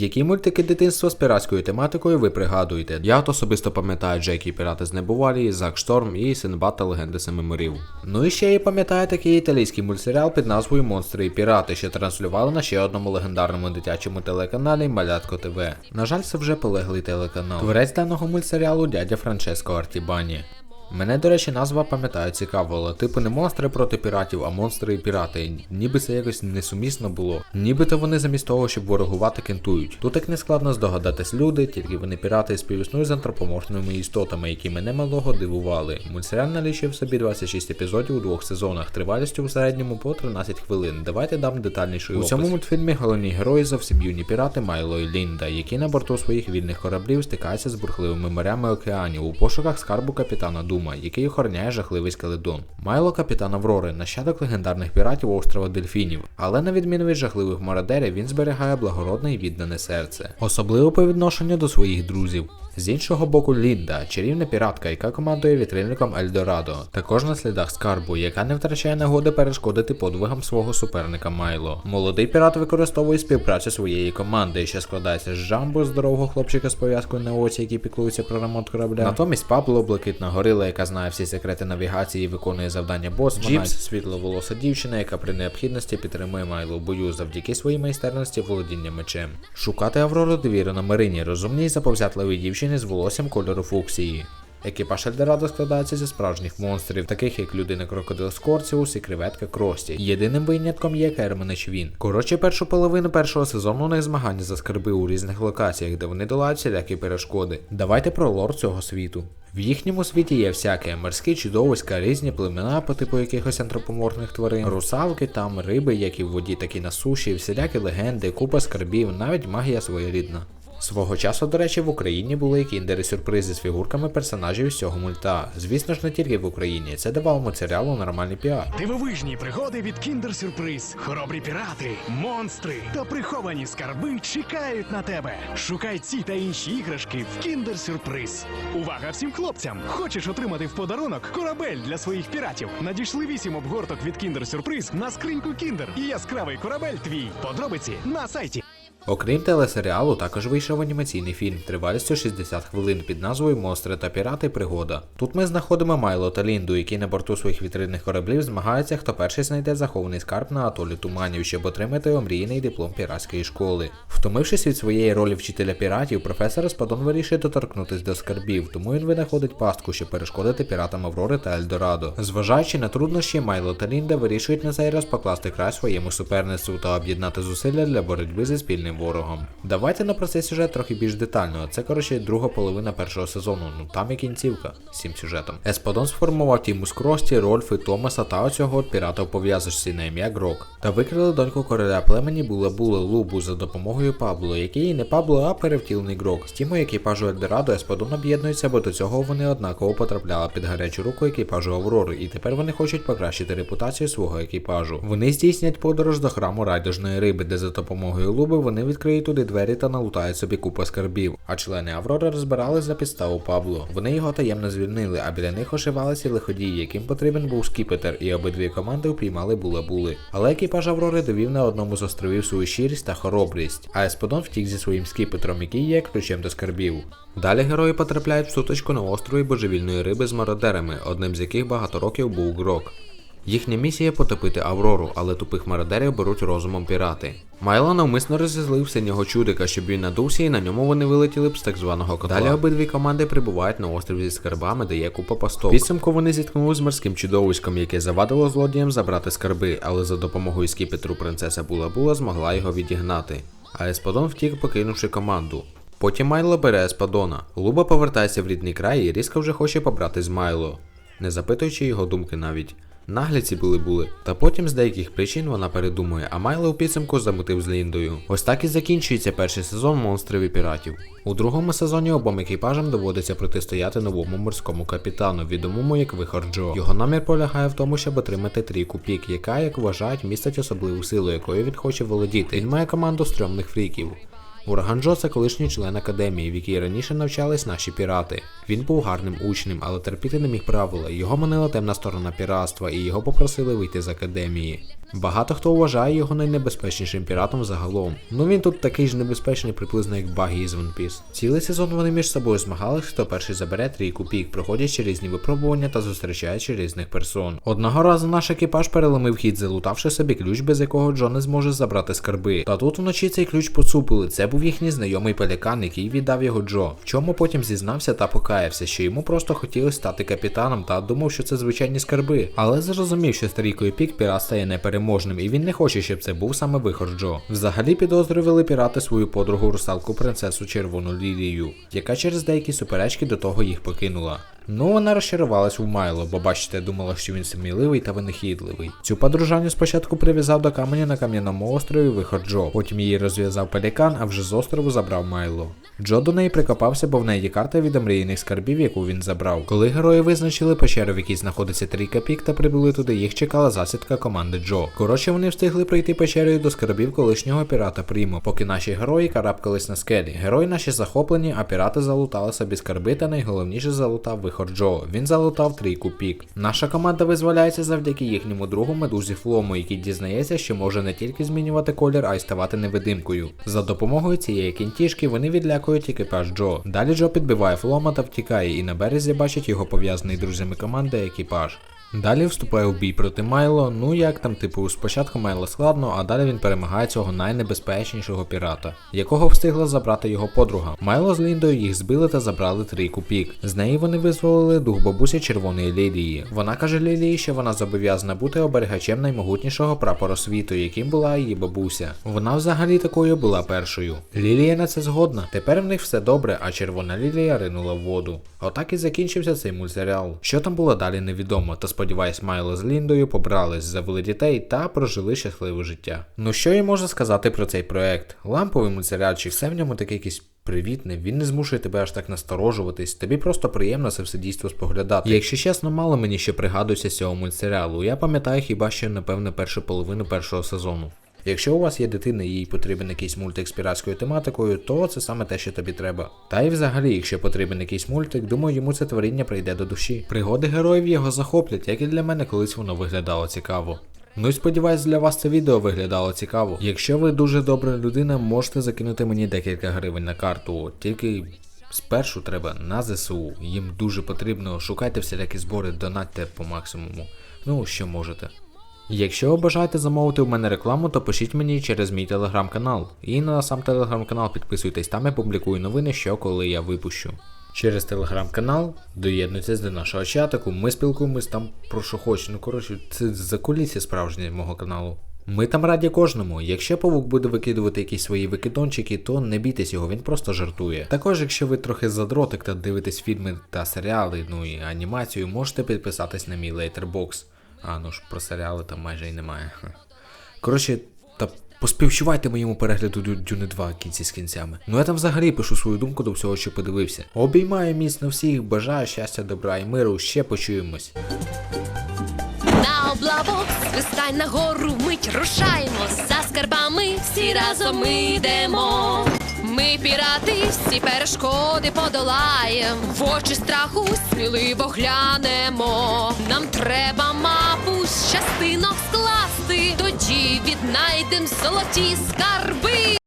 Які мультики дитинства з піратською тематикою ви пригадуєте? Я особисто пам'ятаю Джекі Пірати з Небувалі, Зак Шторм і Синбад та Легенди Семи морів. Ну і ще я пам'ятаю такий італійський мультсеріал під назвою Монстри і Пірати, що транслювали на ще одному легендарному дитячому телеканалі Малятко ТВ. На жаль, це вже полеглий телеканал. Творець даного мультсеріалу дядя Франческо Артібані. Мене, до речі, назва пам'ятаю цікаво, але типу не монстри проти піратів, а монстри і пірати. Ніби це якось несумісно було. Нібито вони замість того, щоб ворогувати, кентують. Тут як не складно здогадатись люди, тільки вони пірати співіснують з антропоморфними істотами, які мене малого дивували. Мультсеріал налічив собі 26 епізодів у двох сезонах, тривалістю в середньому по 13 хвилин. Давайте дам детальніший опис. У цьому мультфільмі головні герої зовсім юні пірати Майло і Лінда, які на борту своїх вільних кораблів стикаються з бурхливими морями океанів у пошуках скарбу капітана Дума, який охороняє жахливий скеледон. Майло капітан Аврори, нащадок легендарних піратів острова Дельфінів, але на відміну від жахливих мародерів, він зберігає благородне і віддане серце, особливо по відношенню до своїх друзів. З іншого боку, Лінда, чарівна піратка, яка командує вітрильником Ельдорадо, також на слідах скарбу, яка не втрачає нагоди перешкодити подвигам свого суперника Майло. Молодий пірат використовує співпрацю своєї команди, що складається з Джамбо, здорового хлопчика з пов'язкою на оці, який піклується про ремонт корабля. Натомість Пабло, блакитна горила, яка знає всі секрети навігації і виконує завдання бос. Джіпс, світловолоса дівчина, яка при необхідності підтримує Майло в бою завдяки своїй майстерності володіння мечем. Шукати Аврору довірено Марині, розумній заповзятливій дівчині з волоссям кольору фуксії. Екіпаж Ельдорадо складається зі справжніх монстрів, таких як людина крокодил Скорціус і креветка Крості. Єдиним винятком є Керманич він. Коротше, першу половину першого сезону у них змагання за скарби у різних локаціях, де вони долають всілякі перешкоди. Давайте про лор цього світу. В їхньому світі є всяке морські чудовиська, різні племена по типу якихось антропоморфних тварин, русалки, там риби, як і в воді, так і на суші, всілякі легенди, купа скарбів, навіть магія своєрідна. Свого часу, до речі, в Україні були кіндери сюрпризи з фігурками персонажів з цього мульта. Звісно ж, не тільки в Україні. Це давало мультсеріалу нормальний піар. Дивовижні пригоди від Kinder Сюрприз. Хоробрі пірати, монстри та приховані скарби чекають на тебе. Шукай ці та інші іграшки в Kinder Сюрприз. Увага всім хлопцям! Хочеш отримати в подарунок корабель для своїх піратів? Надійшли вісім обгорток від Kinder Сюрприз на скриньку Kinder і яскравий корабель твій. Подробиці на сайті. Окрім телесеріалу, також вийшов анімаційний фільм тривалістю 60 хвилин під назвою Монстри та пірати пригода. Тут ми знаходимо Майло та Лінду, які на борту своїх вітрильних кораблів змагаються, хто перший знайде захований скарб на атолі туманів, щоб отримати омрійний диплом піратської школи. Втомившись від своєї ролі вчителя піратів, професор Спадон вирішує доторкнутись до скарбів, тому він винаходить пастку, щоб перешкодити піратам Аврори та Ельдорадо. Зважаючи на труднощі, Майло та Лінда вирішують на цей раз покласти край своєму суперництву та об'єднати зусилля для боротьби зі спільним ворогом. Давайте на про цей сюжет трохи більш детально. Це коротше друга половина першого сезону. Ну там і кінцівка з цим сюжетом. Еспадон сформував Тімус Крості, Рольфи, Томаса та оцього пірата в пов'язочці на ім'я Грок. Та викрили доньку короля племені Була Була Лубу за допомогою Пабло, який не Пабло, а перевтілений Грок. З тімою екіпажу Ельдорадо Еспадон об'єднується, бо до цього вони однаково потрапляли під гарячу руку екіпажу Аврори, і тепер вони хочуть покращити репутацію свого екіпажу. Вони здійснять подорож до храму райдужної риби, де за допомогою Луби вони відкриють туди двері та налутають собі купу скарбів. А члени Аврори розбирали за підставу Пабло. Вони його таємно звільнили, а біля них ошивалися лиходії, яким потрібен був скіпетр, і обидві команди упіймали була-були. Але екіпаж Аврори довів на одному з островів свою щирість та хоробрість, а Есподон втік зі своїм скіпетром, який є ключем до скарбів. Далі герої потрапляють в сутичку на острові божевільної риби з мародерами, одним з яких багато років був Грок. Їхня місія потопити Аврору, але тупих мародерів беруть розумом пірати. Майло навмисно розізлив синього чудика, щоб він надувся, і на ньому вони вилетіли б з так званого котла. Далі обидві команди прибувають на острів зі скарбами, де є купа пасток. Підсумку вони зіткнули з морським чудовиськом, яке завадило злодіям забрати скарби, але за допомогою скіпетру принцеса Була Була змогла його відігнати. А Еспадон втік, покинувши команду. Потім Майло бере Еспадона. Луба повертається в рідний край і різко вже хоче побрати з Майло, не запитуючи його думки навіть. Наглі ці були були, та потім з деяких причин вона передумує, а Майло у підсумку замутив з Ліндою. Ось так і закінчується перший сезон монстрів і піратів. У другому сезоні обом екіпажам доводиться протистояти новому морському капітану, відомому як Вихор Джо. Його намір полягає в тому, щоб отримати трійку пік, яка, як вважають, містить особливу силу, якою він хоче володіти. Він має команду стрьомних фріків. Ураган це колишній член академії, в якій раніше навчались наші пірати. Він був гарним учнем, але терпіти не міг правила. Його манила темна сторона піратства, і його попросили вийти з академії. Багато хто вважає його найнебезпечнішим піратом загалом. Ну він тут такий ж небезпечний, приблизно як Багі із One Piece. Цілий сезон вони між собою змагались, хто перший забере трійку пік, проходячи різні випробування та зустрічаючи різних персон. Одного разу наш екіпаж переломив хід, залутавши собі ключ, без якого Джо не зможе забрати скарби. Та тут вночі цей ключ поцупили. Це був їхній знайомий пелікан, який віддав його Джо. В чому потім зізнався та покаявся, що йому просто хотілося стати капітаном та думав, що це звичайні скарби. Але зрозумів, що з трійкою пік пірат стає непереможним, і він не хоче, щоб це був саме вихор Джо. Взагалі підозрювали пірати свою подругу русалку принцесу Червону Лілію, яка через деякі суперечки до того їх покинула. Ну, вона розчарувалась у Майло, бо бачите, думала, що він сміливий та винахідливий. Цю подружаню спочатку прив'язав до каменя на кам'яному острові вихор Джо, потім її розв'язав пелікан, а вже з острову забрав Майло. Джо до неї прикопався, бо в неї карта від омріяних скарбів, яку він забрав. Коли герої визначили печеру, в якій знаходиться трійка пік та прибули туди, їх чекала засідка команди Джо. Коротше, вони встигли пройти печерою до скарбів колишнього пірата Прімо, поки наші герої карабкались на скелі. Герої наші захоплені, а пірати залутали собі скарби, та найголовніше залутав вихор Джо. Він залутав трійку пік. Наша команда визволяється завдяки їхньому другу медузі Флому, який дізнається, що може не тільки змінювати колір, а й ставати невидимкою. За допомогою цієї кінтішки вони відлякують екіпаж Джо. Далі Джо підбиває Флома та втікає, і на березі бачить його пов'язаний друзями команди екіпаж. Далі вступає у бій проти Майло. Ну як там, типу, спочатку Майло складно, а далі він перемагає цього найнебезпечнішого пірата, якого встигла забрати його подруга. Майло з Ліндою їх збили та забрали трійку пік. З неї вони визволили дух бабусі Червоної Лілії. Вона каже Лілії, що вона зобов'язана бути оберігачем наймогутнішого прапора світу, яким була її бабуся. Вона взагалі такою була першою. Лілія на це згодна. Тепер в них все добре, а червона лілія ринула в воду. Отак і закінчився цей мультсеріал. Що там було далі, невідомо. Та сподіваюсь, Майло з Ліндою побрались, завели дітей та прожили щасливе життя. Ну що я можу сказати про цей проект? Ламповий мультсеріальчик, все в ньому таке якийсь. Привітне, він не змушує тебе аж так насторожуватись, тобі просто приємно це все дійство споглядати. І якщо чесно, мало мені ще пригадується цього мультсеріалу. Я пам'ятаю хіба що, напевне, першу половину першого сезону. Якщо у вас є дитина і їй потрібен якийсь мультик з піратською тематикою, то це саме те, що тобі треба. Та й взагалі, якщо потрібен якийсь мультик, думаю, йому це творіння прийде до душі. Пригоди героїв його захоплять, як і для мене колись воно виглядало цікаво. Ну і сподіваюсь, для вас це відео виглядало цікаво. Якщо ви дуже добра людина, можете закинути мені декілька гривень на карту. Тільки спершу треба на ЗСУ. Їм дуже потрібно. Шукайте всілякі збори, донатьте по максимуму. Ну, що можете. Якщо ви бажаєте замовити у мене рекламу, то пишіть мені через мій телеграм-канал. І на сам телеграм-канал підписуйтесь, там я публікую новини, що коли я випущу. Через телеграм-канал доєднуйтесь до нашого чатику, ми спілкуємось там про що хоч. Ну коротше, це закулісся справжнє мого каналу. Ми там раді кожному. Якщо павук буде викидувати якісь свої викидончики, то не бійтесь його, він просто жартує. Також, якщо ви трохи задротик та дивитесь фільми та серіали, ну і анімацію, можете підписатись на мій лейтербокс. А ну ж про серіали там майже і немає. Коротше, та поспівчувайте моєму перегляду Дюни 2 кінці з кінцями. Ну я там взагалі пишу свою думку до всього, що подивився. Обіймаю міцно всіх, бажаю щастя, добра і миру. Ще почуємось. На облавок свистай на гору, мить рушаємо за скарбами, всі разом ми йдемо. Ми пірати, всі перешкоди подолаєм, в очі страху сміливо глянемо. Нам треба мапу з частинок скласти, тоді віднайдем золоті скарби.